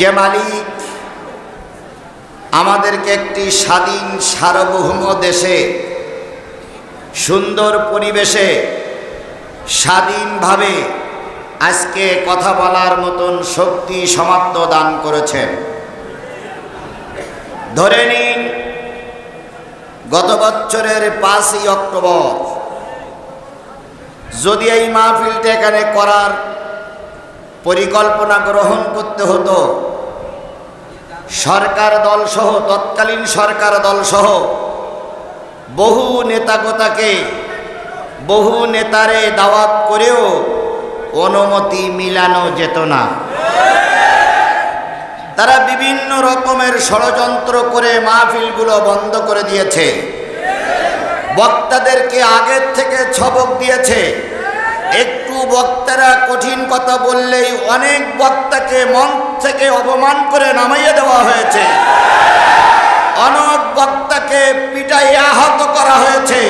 যে মালিক আমাদেরকে একটি স্বাধীন, সার্বভৌম দেশে, সুন্দর পরিবেশে, স্বাধীনভাবে আজকে কথা বলার মতন শক্তি সমাপ্ত দান করেছেন। ধরে নিন, গত বছরের পাঁচই অক্টোবর, যদি এই মাহফিলটা এখানে করার পরিকল্পনা গ্রহণ করতে হতো সরকার দলসহ, তৎকালীন সরকার দলসহ বহু নেতাগোতাকে, বহু নেতারে দাওয়াত করেও অনুমতি মিলানো যেত না। তারা বিভিন্ন রকমের ষড়যন্ত্র করে মাহফিলগুলো বন্ধ করে দিয়েছে। বক্তাদেরকে আগের থেকে ছবক দিয়েছে। একটু বক্তারা কঠিন কথা বললেই অনেক বক্তাকে মন থেকে অপমান করে নামাইয়ে দেওয়া হয়েছে। অনেক বক্তাকে পিটাইয়ে আহত করা হয়েছে।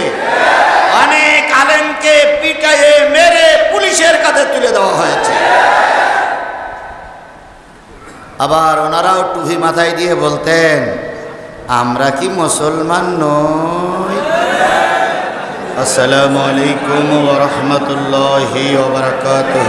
অনেক আলেমকে পিটাইয়ে মেরে পুলিশের কাছে তুলে দেওয়া হয়েছে। আবার ওনারাও টুপি মাথায় দিয়ে বলতেন, আমরা কি মুসলমান নই? আসসালামু আলাইকুম ওরহমতুল্লাহি ওবরাকাতুহ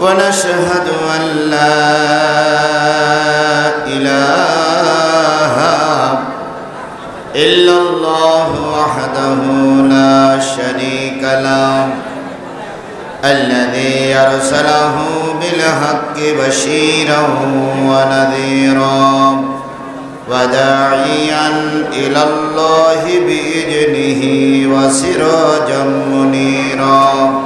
ونشهد أن لا إله إلا الله وحده لا شريك له الذي أرسله بالحق بشيرا ونذيرا وداعيا إلى الله بإذنه وسراجا منيرا.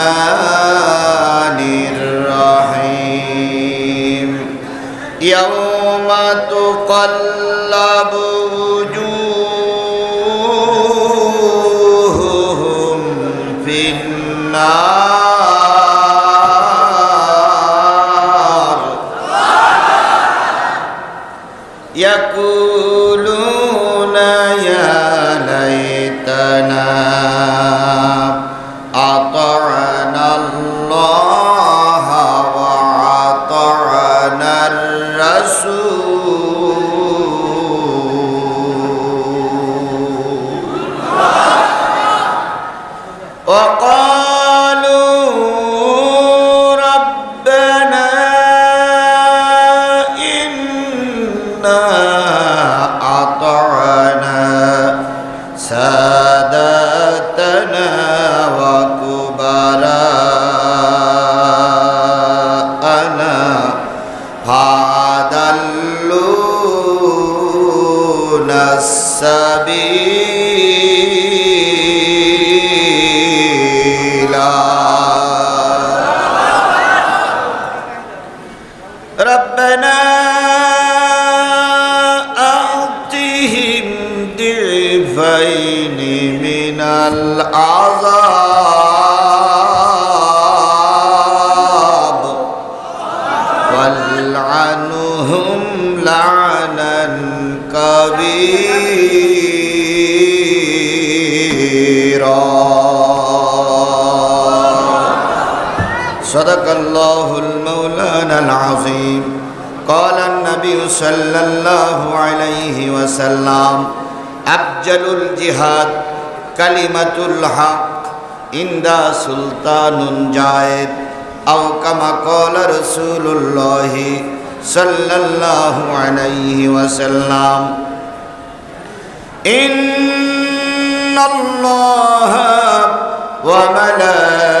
الرحمن الرحيم يوم تقلب وجوههم في النار يقولون يا ليتنا وقالوا صدق الله المولانا العظيم قال النبي صلى الله عليه وسلم أبجل الجهاد كلمة الحق عند سلطان جائد أو كما قال رسول الله صلى الله عليه وسلم إن الله وملائكته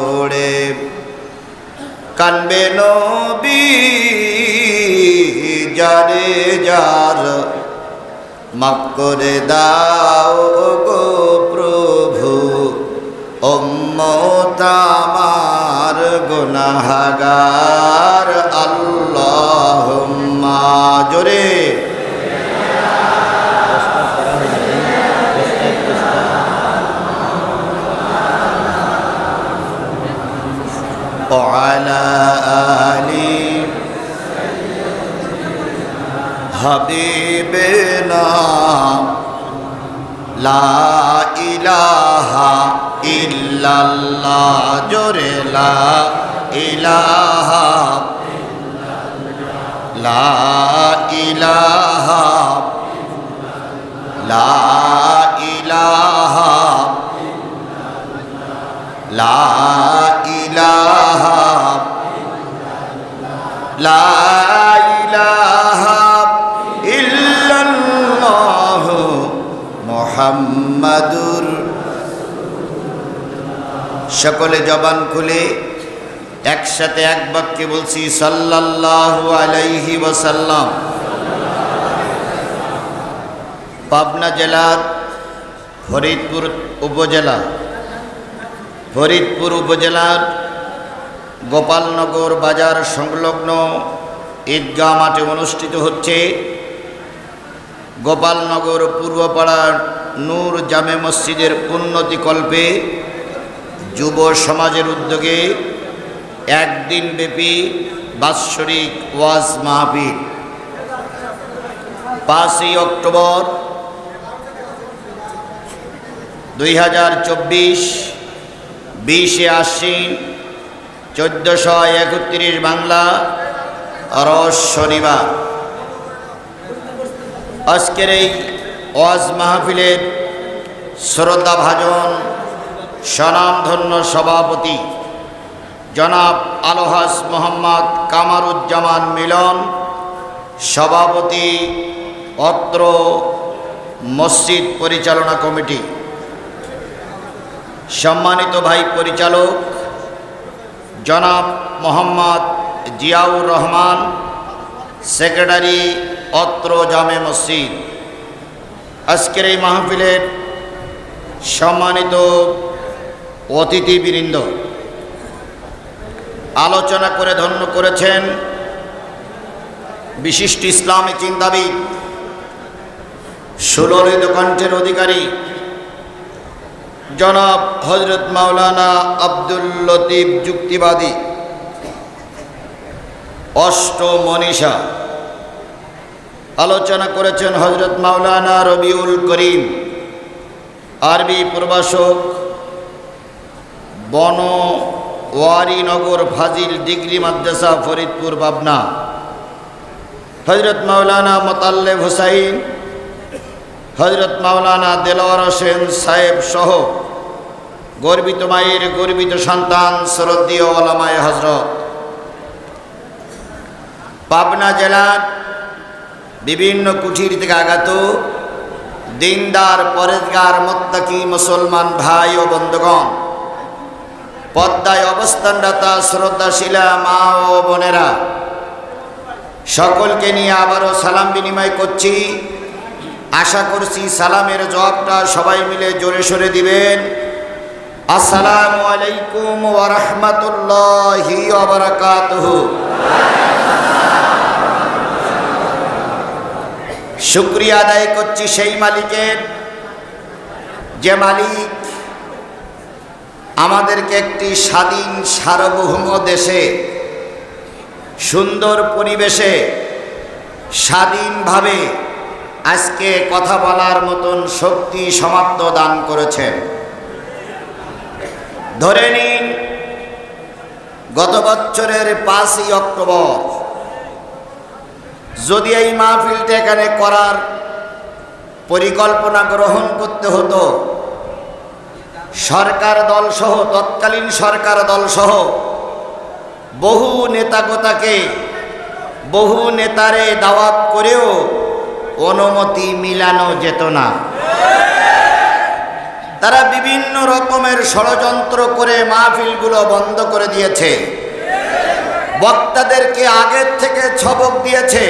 কানবে নবী যারে যার। মাফ করে দাও গো প্রভু অম্মতামার আমার দিবে না। লা ইলাহা ইল্লাল্লাহ, জোরে লা ইলাহা। লা ইলাহা লা ইলাহা। লা ইলাহা, লা সকলে জবান খুলে একসাথে এক বাক্যে বলছি, সাল্লাল্লাহু আলাইহি ওয়াসাল্লাম। পাবনা জেলার ফরিদপুর উপজেলা, ফরিদপুর উপজেলার গোপালনগর বাজার সংলগ্ন ঈদগাহ মাঠে অনুষ্ঠিত হচ্ছে গোপালনগর পূর্বপাড়ার নূর জামে মসজিদের উন্নতিকল্পে যুব সমাজের উদ্যোগে একদিন ব্যাপী বাৎসরিক ওয়াজ মাহফিল। পাঁচই অক্টোবর দুই হাজার চব্বিশ, বিশে আশ্বিন, চোদ্দশো একত্রিশ বাংলা রস শনিবার। আজকের এই ওয়াজ মাহফিলের শ্রদ্ধাভাজন স্বনামধন্য সভাপতি জনাব আলোহাস মোহাম্মদ কামারুজ্জামান মিলন, সভাপতি অত্র মসজিদ পরিচালনা কমিটি। সম্মানিত ভাই পরিচালক জনাব মোহাম্মদ জিয়াউর রহমান, সেক্রেটারি অত্র জামে মসজিদ। আজকের এই মাহফিলের সম্মানিত অতিথিবৃন্দ আলোচনা করে ধন্য করেছেন বিশিষ্ট ইসলামী চিন্তাবিদ, সুললিত কণ্ঠের অধিকারী, জনাব হজরত মাওলানা আব্দুল লতিফ যুক্তিবাদী অষ্ট মনীষা আলোচনা করেছেন হজরত মাওলানা রবিউল করিম, আরবি প্রভাষক বন ওয়ারিনগর ফাজিল, ডিগ্রি, মাদ্রাসা, ফরিদপুর, পাবনা। হজরত মাওলানা মোতাল্লেব হুসাইন হজরত মাওলানা দেলোয়ার হোসেন সাহেব সহ গর্বিত মায়ের গর্বিত সন্তান, শ্রদ্ধীয় ওলামায় হজরত পাবনা জেলার বিভিন্ন কুঠির থেকে আগত দিনদার, পরেজগার, মোত্তাকি মুসলমান ভাই ও বন্ধুগণ পদ্মায় অবস্থানরতা শ্রদ্ধাশীলা মা ও বোনেরা, সকলকে নিয়ে আবারও সালাম বিনিময় করছি। আশা করছি সালামের জবাবটা সবাই মিলে জোরে সরে দিবেন। আসসালামু আলাইকুম ওয়া রাহমাতুল্লাহি ওয়া বারাকাতুহু। শুক্রিয়া আদায় করছি সেই মালিকের। যে মালিক আমাদেরকে একটি স্বাধীন সার্বভৌম দেশে, সুন্দর পরিবেশে, স্বাধীনভাবে আজকে কথা বলার মতন শক্তি সমাপ্ত দান করেছেন। ধরে নিন, গত বছরের পাঁচই অক্টোবর, যদি এই মাহফিলটা এখানে করার পরিকল্পনা গ্রহণ করতে হতো সরকার দল সহ, তৎকালীন সরকার দল সহ, বহু নেতাগোতাকে, বহু নেতারে দাওয়াত করেও অনুমতি মিলানো যেত না। তারা বিভিন্ন রকমের ষড়যন্ত্র করে মাহফিলগুলো বন্ধ করে দিয়েছে। বক্তাদেরকে আগের থেকে ছবক দিয়েছে।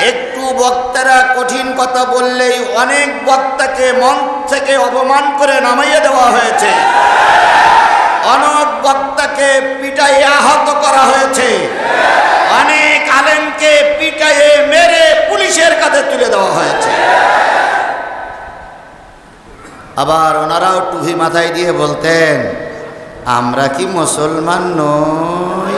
একটু বক্তারা কঠিন কথা বললেই অনেক বক্তাকে মন থেকে অপমান করে নামাইয়ে দেওয়া হয়েছে। অনেক বক্তাকে পিটাই আহত করা হয়েছে। অনেক আলেমকে পিটাইয়ে মেরে পুলিশের কাছে তুলে দেওয়া হয়েছে। আবার ওনারাও টুপি মাথায় দিয়ে বলতেন, আমরা কি মুসলমান নই?